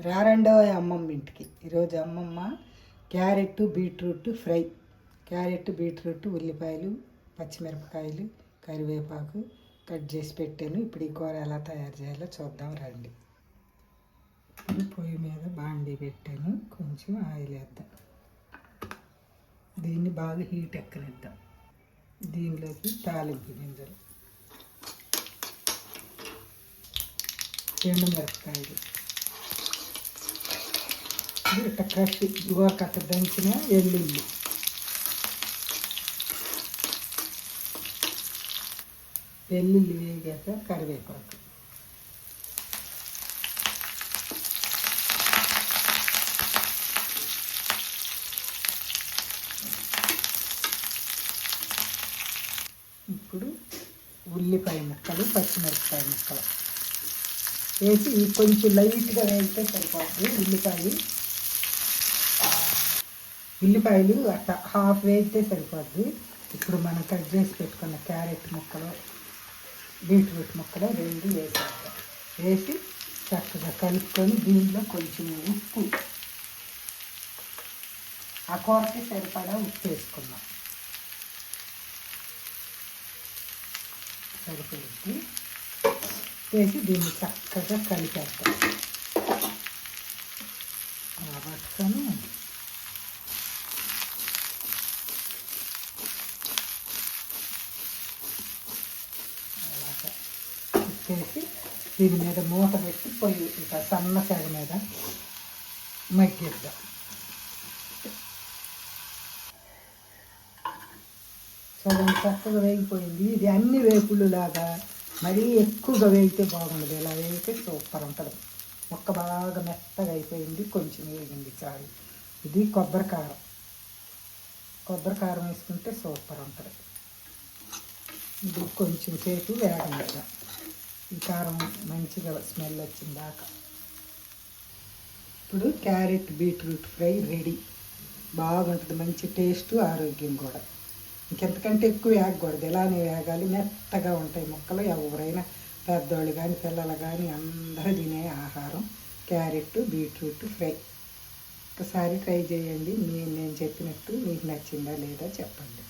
రారండో అమ్మమ్మ ఇంటికి. ఈరోజు అమ్మమ్మ carrot beetroot fry. Carrot beetroot ఉల్లిపాయలు పచ్చిమిరపకాయలు కరివేపాకు కట్ చేసి పెట్టాను. ఇప్పుడు ఈ కూర ఎలా తయారు చేయాలో చూద్దాం రండి. పొయ్యి మీద బాండీ పెట్టాను. కొంచెం ఆయిల్ వేద్దాం. దీన్ని బాగా హీట్ ఎక్కనిద్దాం. దీనిలోకి తాలింపు గింజలు ఎండు మిరపకాయలు ఇట్లా క్రష్ గోకట్ట దంచిన ఎల్లుల్లి. వెల్లుల్లి వేగాక కరివేపాకు. ఇప్పుడు ఉల్లిపాయ ముక్కలు పచ్చిమిరపకాయ ముక్కలు. వేసి ఇవి కొంచెం లైట్గా వేస్తే సరిపోతుంది. ఉల్లిపాయ ఉల్లిపాయలు అట్లా హాఫ్ వేస్తే సరిపోద్ది. ఇప్పుడు మనం కట్ చేసి పెట్టుకున్న క్యారెట్ ముక్కలు బీట్రూట్ ముక్కలు రెండు వేసేస్తాం వేసి చక్కగా కలుపుకొని దీనిలో కొంచెం ఉప్పు. ఆ కూరకి సరిపడా ఉప్పు వేసుకుందాం. సరిపోయింది. వేసి దీన్ని చక్కగా కలిపేస్తాం చేసి దీని మీద మూత పెట్టి పొయ్యి ఇక సన్న సెగ మీద మగ్గిద్దాం. సగం చక్కగా వేగిపోయింది. ఇది అన్ని వేపుళ్ళు లాగా మరీ ఎక్కువగా వేగితే బాగుండదు. ఇలా వేగితే సూపర్ ఉంటుంది. ముక్క బాగా మెత్తగా అయిపోయింది. కొంచెం వేగింది చాలు ఇది కొబ్బరి కారం. కొబ్బరి కారం వేసుకుంటే సూపర్ ఉంటుంది. ఇది కొంచెం సేపు వేగనిద్దాం. ఈ కారం మంచిగా స్మెల్ వచ్చిన దాకా. ఇప్పుడు క్యారెట్ బీట్రూట్ ఫ్రై రెడీ. బాగుంటుంది మంచి టేస్ట్ ఆరోగ్యం కూడా. ఇంకెంతకంటే ఎక్కువ వేగకూడదు. ఇలానే వేగాలి మెత్తగా ఉంటాయి ముక్కలు. ఎవరైనా పెద్దోళ్ళు కానీ పిల్లలు కానీ అందరూ తినే ఆహారం క్యారెట్ బీట్రూట్ ఫ్రై. ఒకసారి ట్రై చేయండి. నేను నేను చెప్పినట్టు మీకు నచ్చిందా లేదా చెప్పండి.